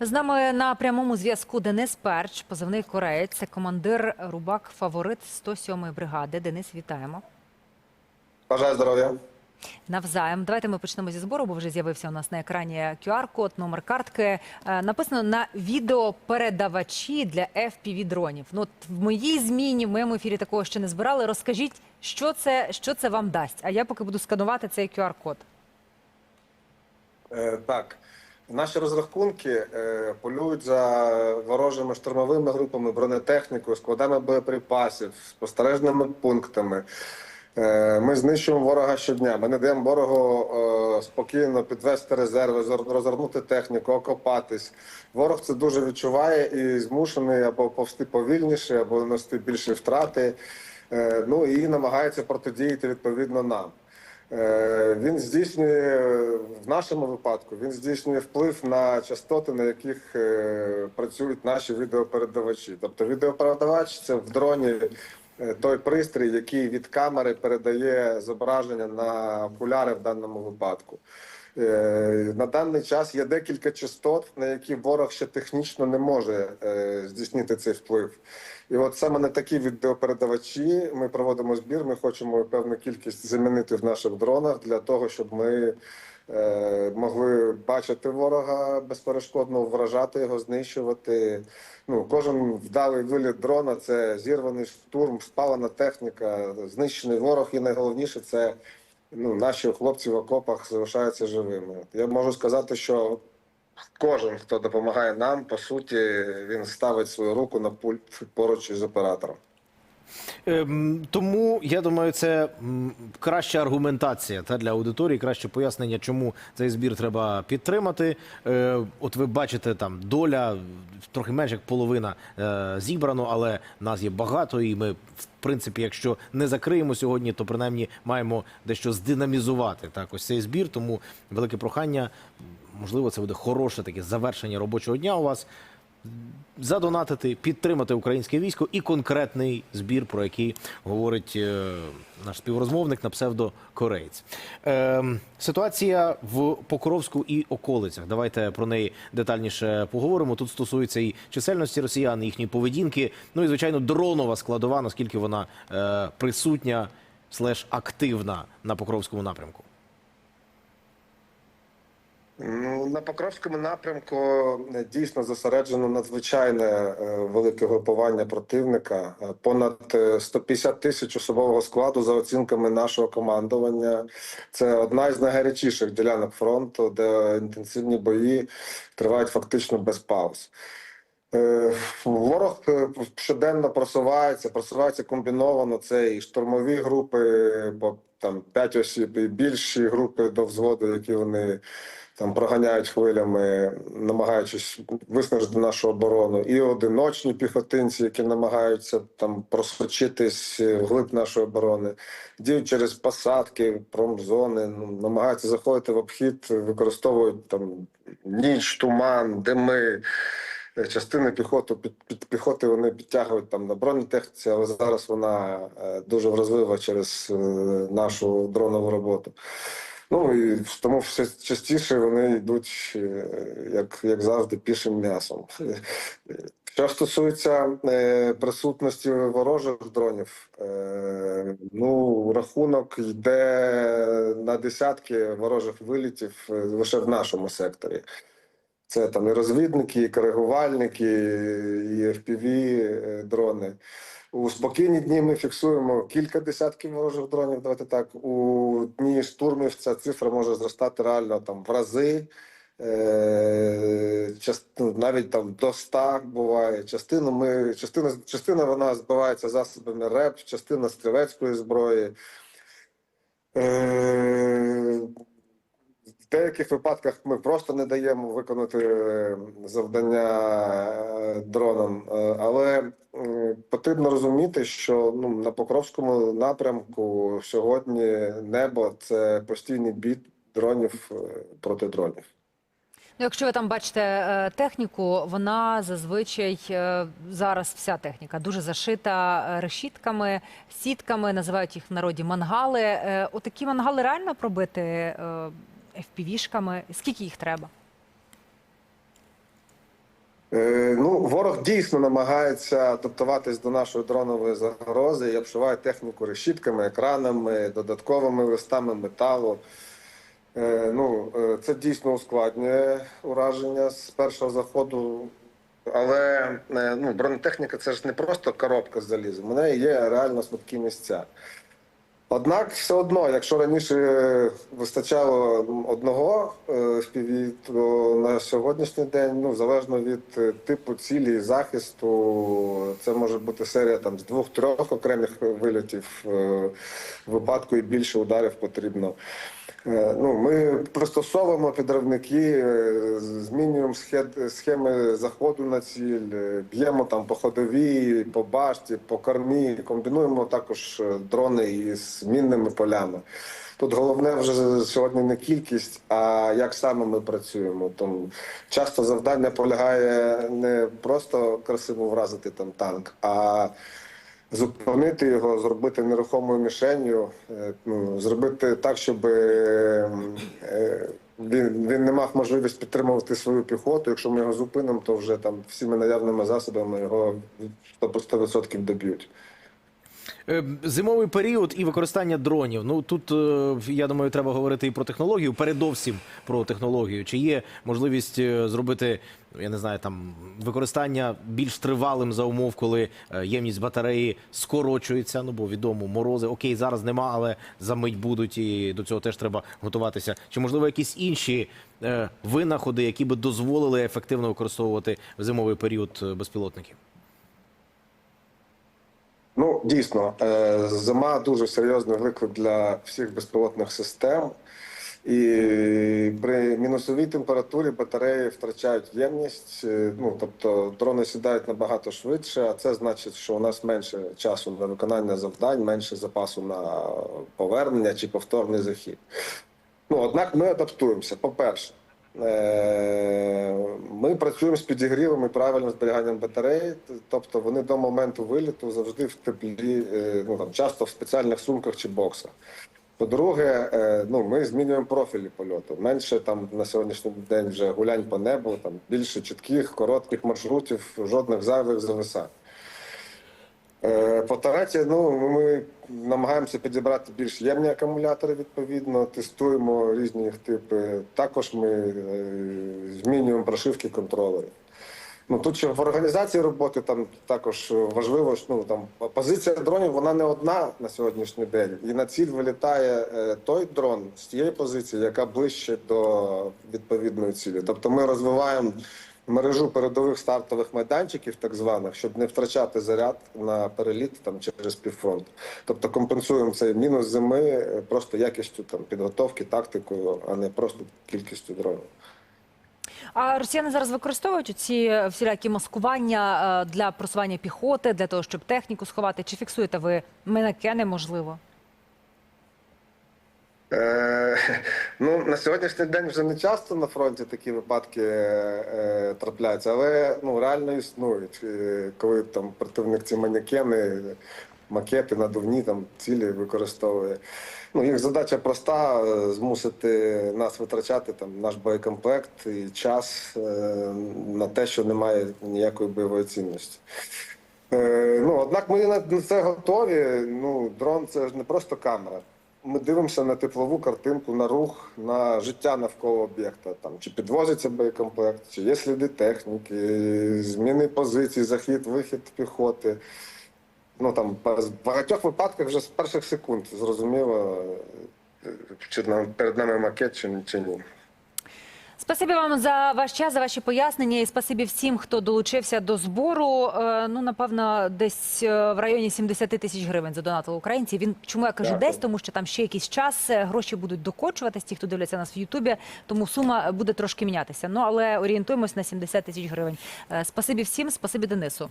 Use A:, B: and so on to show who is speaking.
A: З нами на прямому зв'язку Денис Перч, позивний кореєць, це командир Рубак Фаворит 107-ї бригади. Денис, вітаємо.
B: Бажаю здоров'я.
A: Навзаєм. Давайте ми почнемо зі збору, бо вже з'явився у нас на екрані QR-код, номер картки. Е, Написано на відеопередавачі для fpv дронів. Ну, от в моїй зміні, в моєму ефірі такого ще не збирали. Розкажіть, що це, що це вам дасть? А я поки буду сканувати цей QR-код.
B: Е, так, наші розрахунки е, полюють за ворожими штурмовими групами, бронетехнікою, складами боєприпасів, спостережними пунктами. Е, ми знищуємо ворога щодня. Ми не даємо ворогу е, спокійно підвести резерви, розгорнути техніку, окопатись. Ворог це дуже відчуває і змушений або повсти повільніше, або нести більші втрати. Е, ну і намагається протидіяти відповідно нам. Е, Він здійснює в нашому випадку. Він здійснює вплив на частоти, на яких е, працюють наші відеопередавачі. Тобто, відеопередавач це в дроні той пристрій, який від камери передає зображення на окуляри в даному випадку. Е, На даний час є декілька частот, на які ворог ще технічно не може е, здійснити цей вплив. І от саме на такі відеопередавачі ми проводимо збір. Ми хочемо певну кількість замінити в наших дронах для того, щоб ми е, могли бачити ворога безперешкодно, вражати його, знищувати. Ну, кожен вдалий виліт дрона це зірваний штурм, спалена техніка, знищений ворог. І найголовніше це ну, наші хлопці в окопах залишаються живими. Я можу сказати, що кожен, хто допомагає нам, по суті, він ставить свою руку на пульт поруч із оператором.
C: Ем, Тому я думаю, це краща аргументація та для аудиторії, краще пояснення, чому цей збір треба підтримати. Е, От ви бачите, там доля трохи менше як половина е, зібрано, але нас є багато, і ми, в принципі, якщо не закриємо сьогодні, то принаймні маємо дещо здинамізувати так ось цей збір. Тому велике прохання. Можливо, це буде хороше таке завершення робочого дня у вас задонатити, підтримати українське військо і конкретний збір, про який говорить е, наш співрозмовник на псевдокореєць. Е, ситуація в Покровську і околицях. Давайте про неї детальніше поговоримо. Тут стосується і чисельності росіян, і їхньої поведінки. Ну і звичайно, дронова складова, наскільки вона е, присутня слеш активна на Покровському напрямку.
B: Ну, на Покровському напрямку е, дійсно зосереджено надзвичайне е, велике групування противника. Е, Понад е, 150 тисяч особового складу за оцінками нашого командування. Це одна із найгарячіших ділянок фронту, де інтенсивні бої тривають фактично без пауз. Ворог щоденно просувається, просувається комбіновано. Це і штурмові групи, по там 5 осіб, і більші групи до взводу, які вони там проганяють хвилями, намагаючись виснажити нашу оборону, і одиночні піхотинці, які намагаються там просочитись вглиб нашої оборони, діють через посадки, промзони, ну, намагаються заходити в обхід, використовують там ніч, туман, дими. Е, Частини піхоти під, під піхоти вони підтягують там на бронетехніці, але зараз вона е, дуже вразлива через е, нашу дронову роботу. Ну і тому все частіше вони йдуть, е, як, як завжди, пішим м'ясом. Що стосується е, присутності ворожих дронів, е, ну рахунок йде на десятки ворожих вилітів е, лише в нашому секторі. Це там і розвідники, і коригувальники, і FPV е, дрони. У спокійні дні ми фіксуємо кілька десятків ворожих дронів. Давайте так. У дні штурмів ця цифра може зростати реально там в рази. Е, част- ну, навіть там до 100 буває. Частину ми частина, частина вона збивається засобами РЕП, частина стрілецької зброї. Е, в деяких випадках ми просто не даємо виконати е, завдання е, дронам, Е, але потрібно розуміти, що ну на Покровському напрямку сьогодні небо це постійний бій дронів проти дронів.
A: Ну, якщо ви там бачите техніку, вона зазвичай зараз вся техніка дуже зашита решітками, сітками, називають їх в народі мангали. Отакі мангали реально пробити FPV-шками? Скільки їх треба?
B: Е, Ну, ворог дійсно намагається адаптуватись до нашої дронової загрози і обшиває техніку решітками, екранами, додатковими листами металу. Е, Ну, е, це дійсно ускладнює ураження з першого заходу. Але ну, бронетехніка це ж не просто коробка з залізом, у неї є реально слабкі місця. Однак все одно, якщо раніше вистачало одного е, FPV, то на сьогоднішній день, ну залежно від е, типу цілі і захисту, це може бути серія там з двох-трьох окремих вильотів. е, В випадку і більше ударів потрібно. Е, Ну, ми пристосовуємо підривники, е, змінюємо схеми заходу на ціль, е, б'ємо там по ходовій, по башті, по кормі, комбінуємо також дрони із мінними полями. Тут головне вже сьогодні не кількість, а як саме ми працюємо. Тому часто завдання полягає не просто красиво вразити там танк, а зупинити його, зробити нерухомою мішенью, е, ну, зробити так, щоб е, е, він, він не мав можливість підтримувати свою піхоту. Якщо ми його зупинимо, то вже там всіми наявними засобами його 100% доб'ють.
C: Е, Зимовий період і використання дронів. Ну тут е, я думаю, треба говорити і про технологію. Передовсім про технологію. Чи є можливість е, зробити, я не знаю, там використання більш тривалим за умов, коли ємність батареї скорочується? Ну бо відомо, морози окей, зараз нема, але за мить будуть, і до цього теж треба готуватися. Чи можливо якісь інші винаходи, які би дозволили ефективно використовувати в зимовий період безпілотників?
B: Ну, дійсно, е, зима дуже серйозний виклик для всіх безпілотних систем. І при мінусовій температурі батареї втрачають ємність. е, Ну тобто дрони сідають набагато швидше, а це значить, що у нас менше часу на виконання завдань, менше запасу на повернення чи повторний захід. Ну однак ми адаптуємося. По-перше, е, ми працюємо з підігрівом і правильним зберіганням батареї, тобто вони до моменту виліту завжди в теплі, е, ну там часто в спеціальних сумках чи боксах. По-друге, е, ну ми змінюємо профілі польоту. Менше там на сьогоднішній день вже гулянь по небу, там більше чітких, коротких маршрутів, жодних зайвих зависань. Е, По тареті, ну ми намагаємося підібрати більш ємні акумулятори. Відповідно, тестуємо різні їх типи. Також ми е, змінюємо прошивки контролерів. Ну тут ще в організації роботи там також важливо, що ну там позиція дронів вона не одна на сьогоднішній день, і на ціль вилітає е, той дрон з тієї позиції, яка ближче до відповідної цілі. Тобто ми розвиваємо мережу передових стартових майданчиків, так званих, щоб не втрачати заряд на переліт там через півфронту. Тобто компенсуємо цей мінус зими е, просто якістю там підготовки, тактикою, а не просто кількістю дронів.
A: А росіяни зараз використовують ці всілякі маскування е, для просування піхоти, для того, щоб техніку сховати. Чи фіксуєте ви манекени, можливо?
B: Е, ну, на сьогоднішній день вже не часто на фронті такі випадки е, трапляються, але ну, реально існують. Е, коли там противник ці манекени, макети, надувні там цілі використовує. Ну, їх задача проста е, змусити нас витрачати там наш боєкомплект і час е, на те, що немає ніякої бойової цінності. Е, ну, однак ми на це готові. Ну, дрон це ж не просто камера. Ми дивимося на теплову картинку, на рух, на життя навколо об'єкта. Там чи підвозиться боєкомплект, чи є сліди техніки, зміни позицій, захід, вихід піхоти. Ну там в багатьох випадках вже з перших секунд зрозуміло, чи перед нами макет, чи ні.
A: Спасибі вам за ваш час, за ваші пояснення, і спасибі всім, хто долучився до збору. Е, Ну, напевно, десь е, в районі 70 тисяч гривень задонатили українці. Він чому я кажу
B: Дякую.
A: десь, тому що там ще якийсь час е, гроші будуть докочуватись, ті, хто дивляться нас в Ютубі, тому сума буде трошки мінятися. Ну але орієнтуємось на 70 тисяч гривень. Спасибі всім, спасибі Денису.